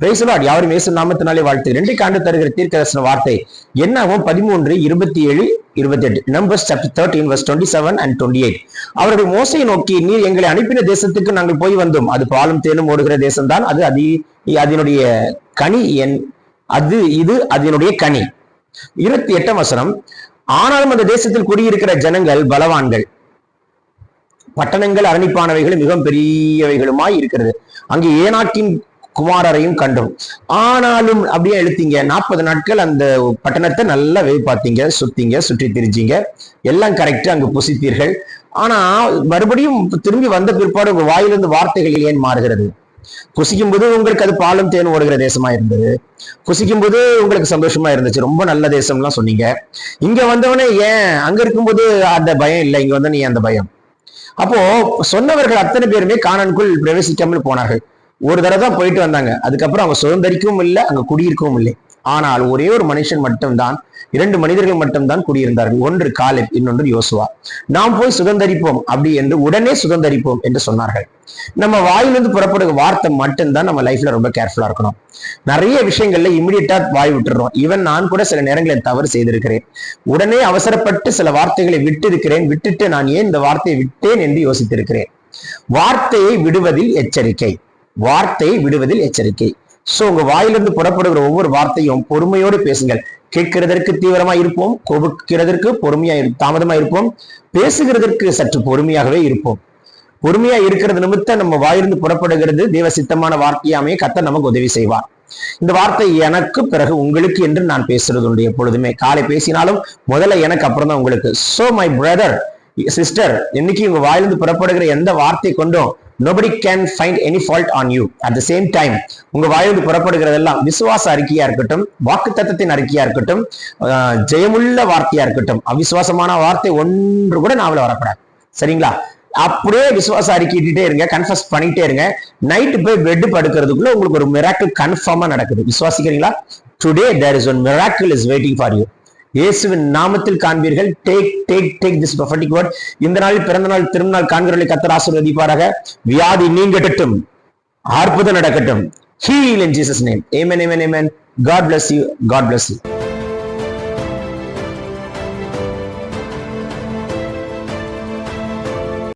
பிரைசலாட் யாரும் இயேசு நாமத்தினாலே வாழ்த்து. ரெண்டு காண்டு தருகிற தீர்க்கதர்சன வார்த்தை என்னாகும் பதிமூன்று இருபத்தி ஏழு இருபத்தி எட்டு numbers chapter thirteen verse twenty seven and twenty eight அவருடைய மோசையை நோக்கி நீர் எங்களை அனுப்பின தேசத்துக்கு நாங்கள் போய் வந்தோம். அது பாலும் தேனும் ஓடுகிற தேசம்தான். அது அதி அதனுடைய கனி. என் அது இது அதனுடைய கனி. இருபத்தி எட்டாம் வசனம். ஆனாலும் அந்த தேசத்தில் குடியிருக்கிற ஜனங்கள் பலவான்கள் பட்டணங்கள் அரணிப்பானவைகளும் மிகவும் பெரியவைகளுமாய் இருக்கிறது. அங்கே ஏனாக்கின் குமாரரையும் கண்டோம். ஆனாலும் அப்படியே எழுத்தீங்க நாற்பது நாட்கள் அந்த பட்டணத்தை நல்லா வேவு பார்த்தீங்க சுத்தீங்க சுற்றி திரிச்சிங்க எல்லாம் கரெக்டா அங்கு புசித்தீர்கள். ஆனா மறுபடியும் திரும்பி வந்த பிற்பாடு உங்க வாயிலிருந்து வார்த்தைகள் ஏன் மாறுகிறது? புசிக்கும் போது உங்களுக்கு அது பாலும் தேன் ஓடுகிற தேசமா இருந்தது. புசிக்கும் போது உங்களுக்கு சந்தோஷமா இருந்துச்சு. ரொம்ப நல்ல தேசம்லாம் சொன்னீங்க. இங்க வந்தவனே ஏன்? அங்க இருக்கும்போது அந்த பயம் இல்லை. இங்க வந்த நீ அந்த பயம்? அப்போ சொன்னவர்கள் அத்தனை பேருமே காணனுக்குள் பிரவேசிக்காமல் போனார்கள். ஒரு தடவை தான் போயிட்டு வந்தாங்க. அதுக்கப்புறம் அவங்க சுதந்திரிக்கவும் இல்லை அங்க குடியிருக்கவும் இல்லை. ஆனால் ஒரே ஒரு மனுஷன் மட்டும்தான் இரண்டு மனிதர்கள் மட்டும்தான் குடியிருந்தார்கள். ஒன்று காலிப் இன்னொன்று யோசுவா. நாம் போய் சுதந்திரிப்போம் அப்படி என்று உடனே சுதந்திரிப்போம் என்று சொன்னார்கள். நம்ம வாயிலிருந்து புறப்படுற வார்த்தை மட்டும்தான் நம்ம லைஃப்ல ரொம்ப கேர்ஃபுல்லா இருக்கணும். நிறைய விஷயங்கள்ல இமிடியட்டா வாய் விட்டுறோம். ஈவன் நான் கூட சில நேரங்களில் தவறு செய்திருக்கிறேன். உடனே அவசரப்பட்டு சில வார்த்தைகளை விட்டு இருக்கிறேன் விட்டுட்டு நான் ஏன் இந்த வார்த்தையை விட்டேன் என்று யோசித்திருக்கிறேன். வார்த்தையை விடுவதில் எச்சரிக்கை. வார்த்தை விடுவதில் எச்சரிக்கை. சோ உங்க வாயிலிருந்து புறப்படுகிற ஒவ்வொரு வார்த்தையும் பொறுமையோடு பேசுங்கள். கேட்கிறதற்கு தீவிரமா இருப்போம் கோபிக்கிறதற்கு பொறுமையா இரு- தாமதமா இருப்போம் பேசுகிறதற்கு சற்று பொறுமையாகவே இருப்போம். பொறுமையா இருக்கிறது நிமித்தம் நம்ம வாயிலிருந்து புறப்படுகிறது தேவ சித்தமான வார்த்தையாமே கத்த நமக்கு உதவி செய்வார். இந்த வார்த்தை எனக்கு பிறகு உங்களுக்கு என்று நான் பேசுறது உண்டு எப்பொழுதுமே காலை பேசினாலும் முதல்ல எனக்கு அப்புறம் தான் உங்களுக்கு. சோ மை பிரதர் சிஸ்டர் இன்னைக்கு உங்க வாயிலிருந்து புறப்படுகிற எந்த வார்த்தை கொண்டும் nobody can find any fault on you at the same time உங்க வாயிலிருந்து புறப்படுகிறதெல்லாம் விசுவாச அறிக்கையா இருக்கட்டும் வாக்கு தத்தத்தின் அறிக்கையா இருக்கட்டும் ஜெயமுள்ள வார்த்தையா இருக்கட்டும் அவிசுவாசமான வார்த்தை ஒன்று கூட நாவல வரக்கூடாது. சரிங்களா? அப்படியே விசுவாச அறிக்கிட்டே இருங்க கன்ஃபர்ஸ் பண்ணிட்டே இருங்க. நைட்டு போய் பெட் படுக்கிறதுக்குள்ள உங்களுக்கு ஒரு மிராக்கிள் கன்ஃபார்மா நடக்குது. விசுவாசிக்கிறீங்களா? Today there is one miracle is waiting for you இயேசுவின் நாமத்தில் காண்பீர்கள். Take take take this prophetic word இந்த நாளில் பிறந்த நாள் திருநாள் காண்கிறவர்களை கத்தர் ஆசீர்வதிப்பாராக. வியாதி நீங்கட்டும். அற்புதம் நடக்கட்டும். Heal in Jesus name amen amen amen God bless you God bless you